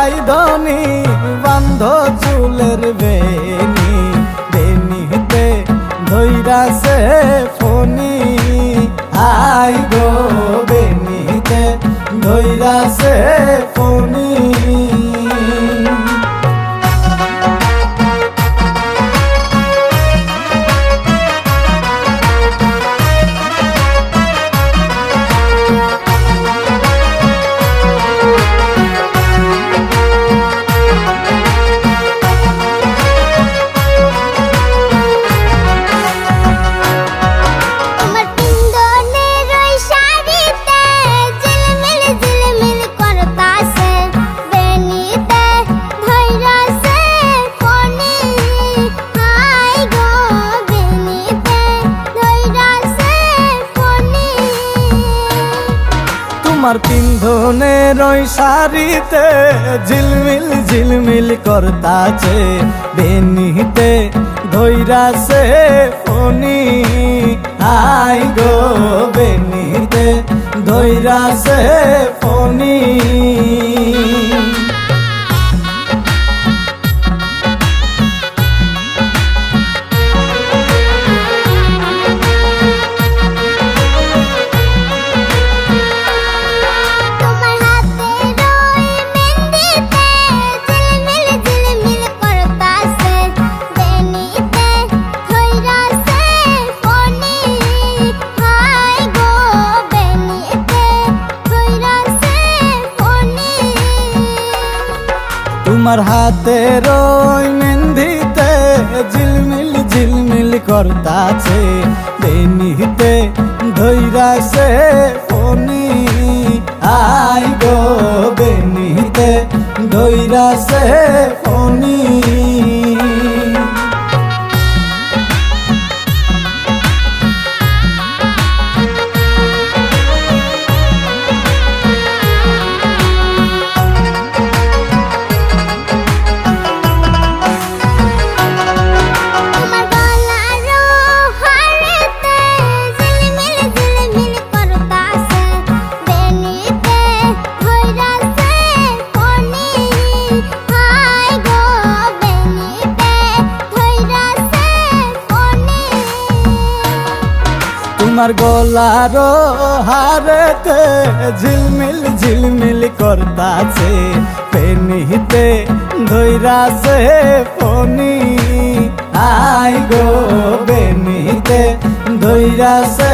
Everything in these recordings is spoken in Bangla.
রাই ধনি বান্ধ চুলের বেনি বেনিতে ধৈরাছে ফনি। আই গো বেনিতে ধৈরাছে তোমার পিন্ধনের ওই শাড়িতে, ঝিলমিল ঝিলমিল করতাছে বেনিতে, ধৈরাছে ফনি আই গো বেনিতে, ধৈরাছে ফনি তোমার হাতের ওই মেহেন্দিতে ঝিলমিল ঝিলমিল করতাছে। বেনিতে ধৈরাছে ফনি আই গো বেনিতে ধৈরাছে তোমার গলার হারেতে ঝিলমিল ঝিলমিল করতাছে পেনিতে ধৈরাছে ফনি আই গো বেনিতে ধৈরাছে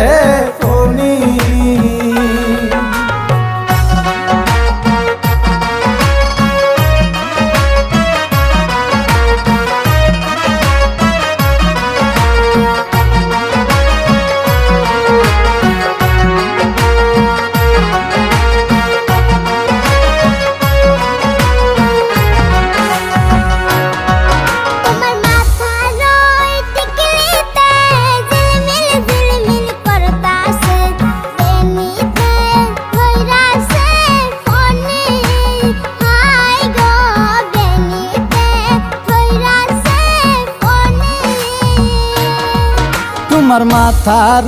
তোমার মাথার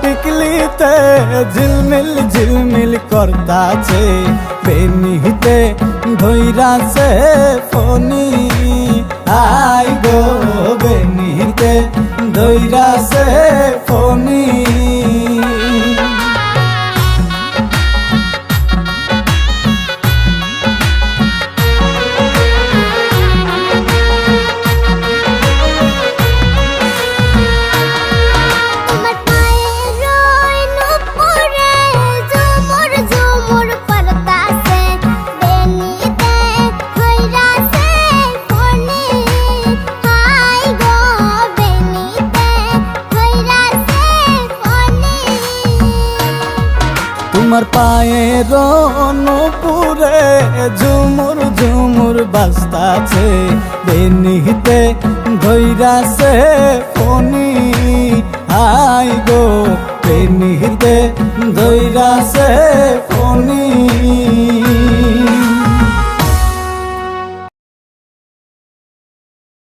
টিকলিতে ঝিলমিল ঝিলমিল করতাছে। বেনিতে ধৈরাছে ফনি। আমার পায়ে রনপুরে ঝুমুর ঝুমুর বাস্তাছে বেনিতে ধৈরাছে ফনি আই গো বেনিতে